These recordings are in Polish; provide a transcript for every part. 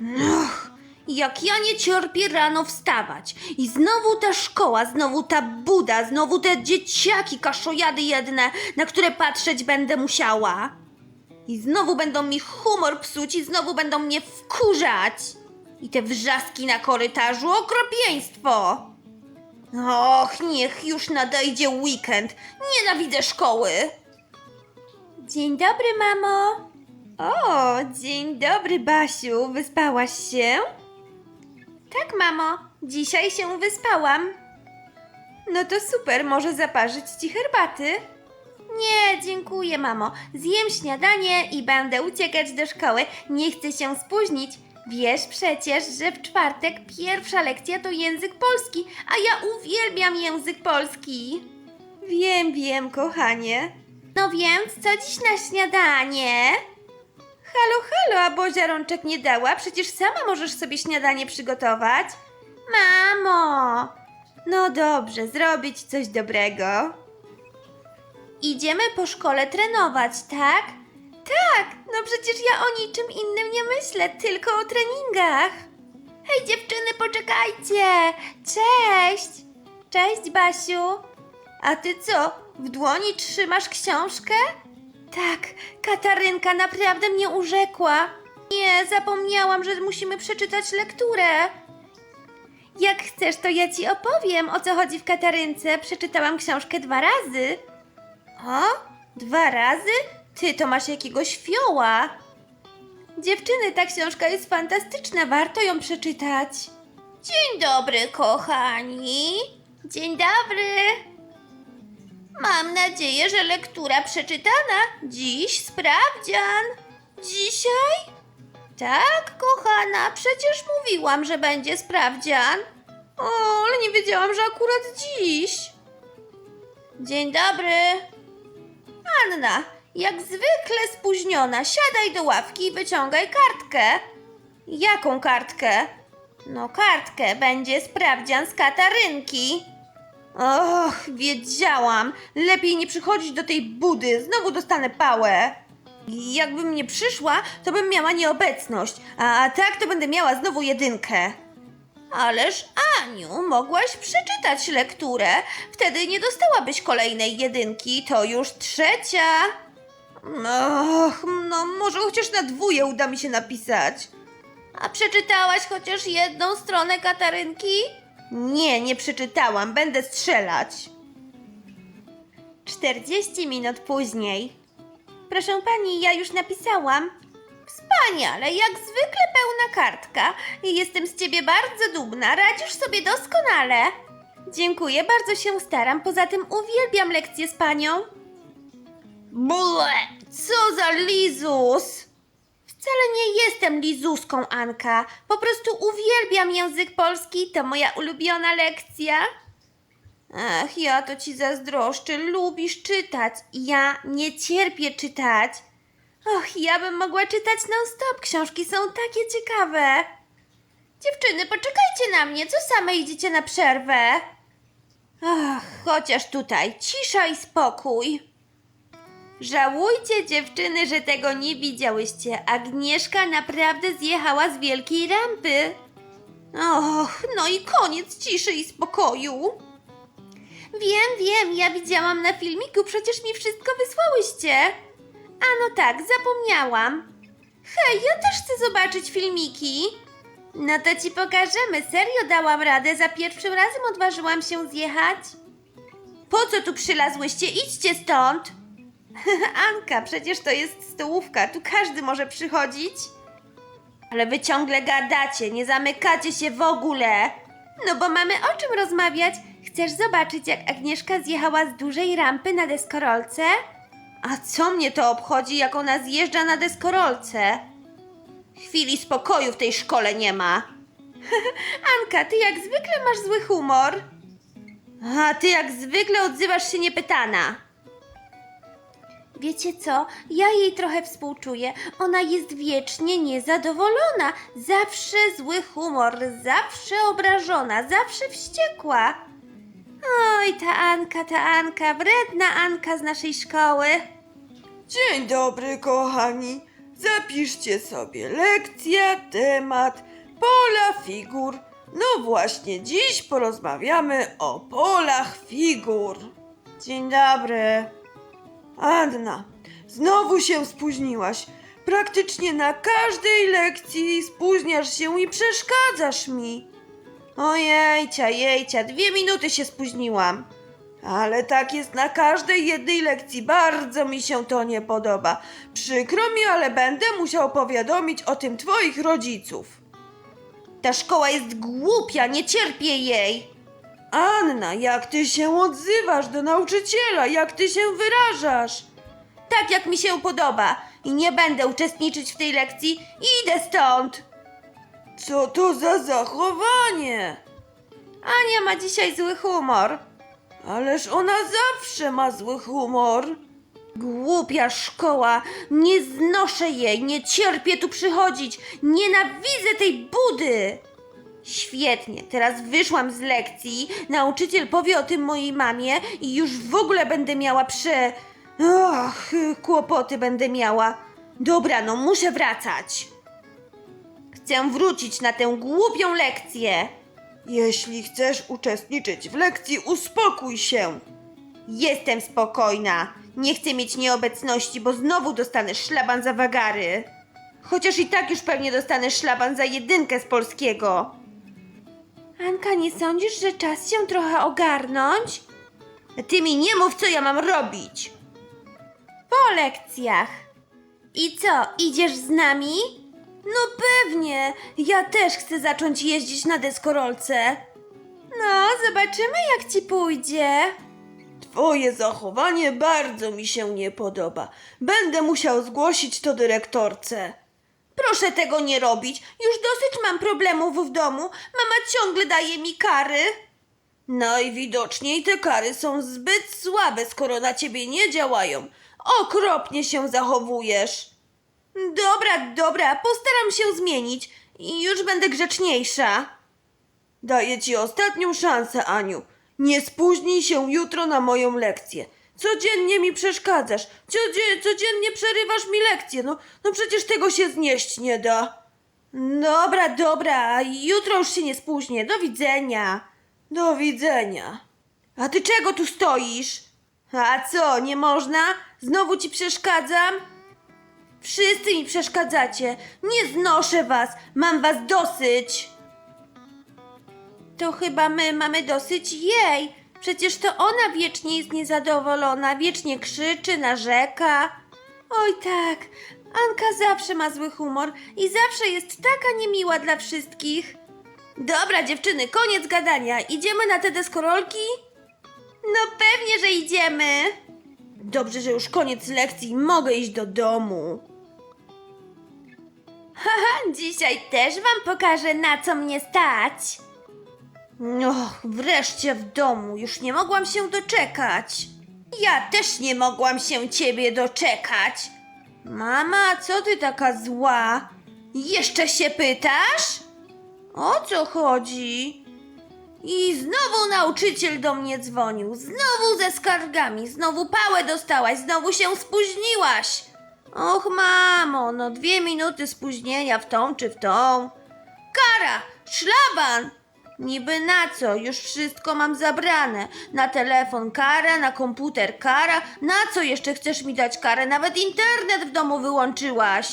Och, jak ja nie cierpię rano wstawać. I znowu ta szkoła, znowu ta buda, znowu te dzieciaki kaszojady jedne, na które patrzeć będę musiała. I znowu będą mi humor psuć i znowu będą mnie wkurzać. I te wrzaski na korytarzu, okropieństwo. Och, niech już nadejdzie weekend. Nienawidzę szkoły. Dzień dobry, mamo. O, dzień dobry, Basiu. Wyspałaś się? Tak, mamo. Dzisiaj się wyspałam. No to super, może zaparzyć ci herbaty? Nie, dziękuję, mamo. Zjem śniadanie i będę uciekać do szkoły. Nie chcę się spóźnić. Wiesz przecież, że w czwartek pierwsza lekcja to język polski, a ja uwielbiam język polski. Wiem, wiem, kochanie. No więc, co dziś na śniadanie? Halo, halo, a Bozia rączek nie dała? Przecież sama możesz sobie śniadanie przygotować. Mamo! No dobrze, zrobić coś dobrego. Idziemy po szkole trenować, tak? Tak, no przecież ja o niczym innym nie myślę, tylko o treningach. Hej dziewczyny, poczekajcie! Cześć! Cześć, Basiu! A ty co, w dłoni trzymasz książkę? Tak, Katarynka naprawdę mnie urzekła. Nie, zapomniałam, że musimy przeczytać lekturę. Jak chcesz, to ja ci opowiem, o co chodzi w Katarynce. Przeczytałam książkę dwa razy. O? Dwa razy? Ty to masz jakiegoś fioła. Dziewczyny, ta książka jest fantastyczna, warto ją przeczytać. Dzień dobry, kochani. Dzień dobry. Mam nadzieję, że lektura przeczytana. Dziś sprawdzian. Dzisiaj? Tak, kochana, przecież mówiłam, że będzie sprawdzian. O, ale nie wiedziałam, że akurat dziś. Dzień dobry. Anna, jak zwykle spóźniona, siadaj do ławki i wyciągaj kartkę. Jaką kartkę? No, kartkę, będzie sprawdzian z Katarynki. Och, wiedziałam. Lepiej nie przychodzić do tej budy, znowu dostanę pałę. Jakbym nie przyszła, to bym miała nieobecność, a tak to będę miała znowu jedynkę. Ależ Aniu, mogłaś przeczytać lekturę. Wtedy nie dostałabyś kolejnej jedynki, to już trzecia. Och, no może chociaż na dwóje uda mi się napisać. A przeczytałaś chociaż jedną stronę Katarynki? Nie, nie przeczytałam, będę strzelać. 40 minut później. Proszę pani, ja już napisałam. Wspaniale, jak zwykle pełna kartka. Jestem z ciebie bardzo dumna, radzisz sobie doskonale. Dziękuję, bardzo się staram. Poza tym uwielbiam lekcje z panią. Ble, co za lizus! Wcale nie jestem lizuską, Anka. Po prostu uwielbiam język polski, to moja ulubiona lekcja. Ach, ja to ci zazdroszczę. Lubisz czytać. Ja nie cierpię czytać. Och, ja bym mogła czytać non-stop. Książki są takie ciekawe. Dziewczyny, poczekajcie na mnie. Co same idziecie na przerwę? Ach, chociaż tutaj cisza i spokój. Żałujcie dziewczyny, że tego nie widziałyście. Agnieszka naprawdę zjechała z wielkiej rampy. Och, no i koniec ciszy i spokoju. Wiem, wiem, ja widziałam na filmiku, przecież mi wszystko wysłałyście. A no tak, zapomniałam. Hej, ja też chcę zobaczyć filmiki. No to ci pokażemy, serio dałam radę, za pierwszym razem odważyłam się zjechać. Po co tu przylazłyście? Idźcie stąd! Anka, przecież to jest stołówka, tu każdy może przychodzić. Ale wy ciągle gadacie, nie zamykacie się w ogóle. No bo mamy o czym rozmawiać. Chcesz zobaczyć, jak Agnieszka zjechała z dużej rampy na deskorolce? A co mnie to obchodzi, jak ona zjeżdża na deskorolce? Chwili spokoju w tej szkole nie ma. Anka, ty jak zwykle masz zły humor. A ty jak zwykle odzywasz się niepytana. Wiecie co? Ja jej trochę współczuję. Ona jest wiecznie niezadowolona. Zawsze zły humor, zawsze obrażona, zawsze wściekła. Oj, ta Anka, ta Anka, wredna Anka z naszej szkoły. Dzień dobry, kochani. Zapiszcie sobie lekcja, temat, pola figur. No właśnie, dziś porozmawiamy o polach figur. Dzień dobry. Anna, znowu się spóźniłaś. Praktycznie na każdej lekcji spóźniasz się i przeszkadzasz mi. Ojejcia, jejcia, dwie minuty się spóźniłam. Ale tak jest na każdej jednej lekcji. Bardzo mi się to nie podoba. Przykro mi, ale będę musiał powiadomić o tym twoich rodziców. Ta szkoła jest głupia, nie cierpię jej. Anna, jak ty się odzywasz do nauczyciela? Jak ty się wyrażasz? Tak jak mi się podoba. I nie będę uczestniczyć w tej lekcji. Idę stąd. Co to za zachowanie? Ania ma dzisiaj zły humor. Ależ ona zawsze ma zły humor. Głupia szkoła, nie znoszę jej, nie cierpię tu przychodzić, nienawidzę tej budy. Świetnie, teraz wyszłam z lekcji, nauczyciel powie o tym mojej mamie i już w ogóle będę miała prze... Ach, kłopoty będę miała. Dobra, no muszę wracać. Chcę wrócić na tę głupią lekcję. Jeśli chcesz uczestniczyć w lekcji, uspokój się. Jestem spokojna. Nie chcę mieć nieobecności, bo znowu dostanę szlaban za wagary. Chociaż i tak już pewnie dostanę szlaban za jedynkę z polskiego. Anka, nie sądzisz, że czas się trochę ogarnąć? Ty mi nie mów, co ja mam robić. Po lekcjach. I co, idziesz z nami? No pewnie. Ja też chcę zacząć jeździć na deskorolce. No, zobaczymy jak ci pójdzie. Twoje zachowanie bardzo mi się nie podoba. Będę musiał zgłosić to dyrektorce. Proszę tego nie robić. Już dosyć mam problemów w domu. Mama ciągle daje mi kary. Najwidoczniej te kary są zbyt słabe, skoro na ciebie nie działają. Okropnie się zachowujesz. Dobra, dobra, postaram się zmienić i już będę grzeczniejsza. Daję ci ostatnią szansę, Aniu. Nie spóźnij się jutro na moją lekcję. Codziennie mi przeszkadzasz. Codzie- codziennie przerywasz mi lekcję. No, no przecież tego się znieść nie da. Dobra, dobra, jutro już się nie spóźnię. Do widzenia. Do widzenia. A ty czego tu stoisz? A co, nie można? Znowu ci przeszkadzam? Wszyscy mi przeszkadzacie. Nie znoszę was. Mam was dosyć. To chyba my mamy dosyć jej. Przecież to ona wiecznie jest niezadowolona, wiecznie krzyczy, narzeka. Oj tak, Anka zawsze ma zły humor i zawsze jest taka niemiła dla wszystkich. Dobra dziewczyny, koniec gadania. Idziemy na te deskorolki? No pewnie, że idziemy. Dobrze, że już koniec lekcji i mogę iść do domu. Haha, dzisiaj też wam pokażę, na co mnie stać. Och, wreszcie w domu, już nie mogłam się doczekać. Ja też nie mogłam się ciebie doczekać. Mama, co ty taka zła? Jeszcze się pytasz? O co chodzi? I znowu nauczyciel do mnie dzwonił, znowu ze skargami, znowu pałę dostałaś, znowu się spóźniłaś. Och, mamo, no dwie minuty spóźnienia w tą czy w tą. Kara, szlaban! Niby na co? Już wszystko mam zabrane. Na telefon kara, na komputer kara. Na co jeszcze chcesz mi dać karę? Nawet internet w domu wyłączyłaś.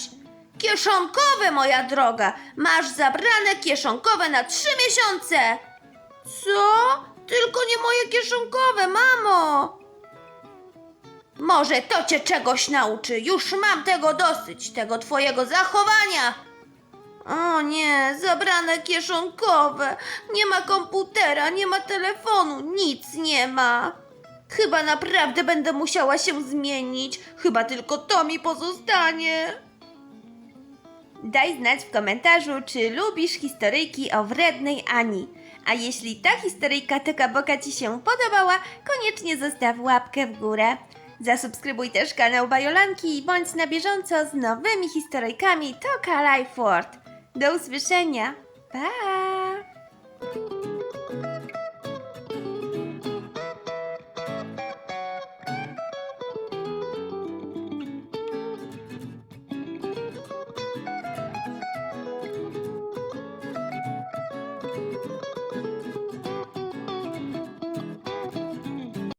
Kieszonkowe, moja droga. Masz zabrane kieszonkowe na trzy miesiące. Co? Tylko nie moje kieszonkowe, mamo. Może to cię czegoś nauczy. Już mam tego dosyć, tego twojego zachowania. O nie, zabrane kieszonkowe. Nie ma komputera, nie ma telefonu, nic nie ma. Chyba naprawdę będę musiała się zmienić. Chyba tylko to mi pozostanie. Daj znać w komentarzu, czy lubisz historyjki o wrednej Ani. A jeśli ta historyjka Toka Boka Ci się podobała, koniecznie zostaw łapkę w górę. Zasubskrybuj też kanał Bajolanki i bądź na bieżąco z nowymi historyjkami Toka Life World. Do usłyszenia. Pa!